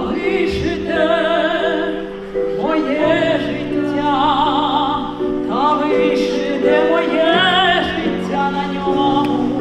вишите моє життя, та вишите моє життя на ньому.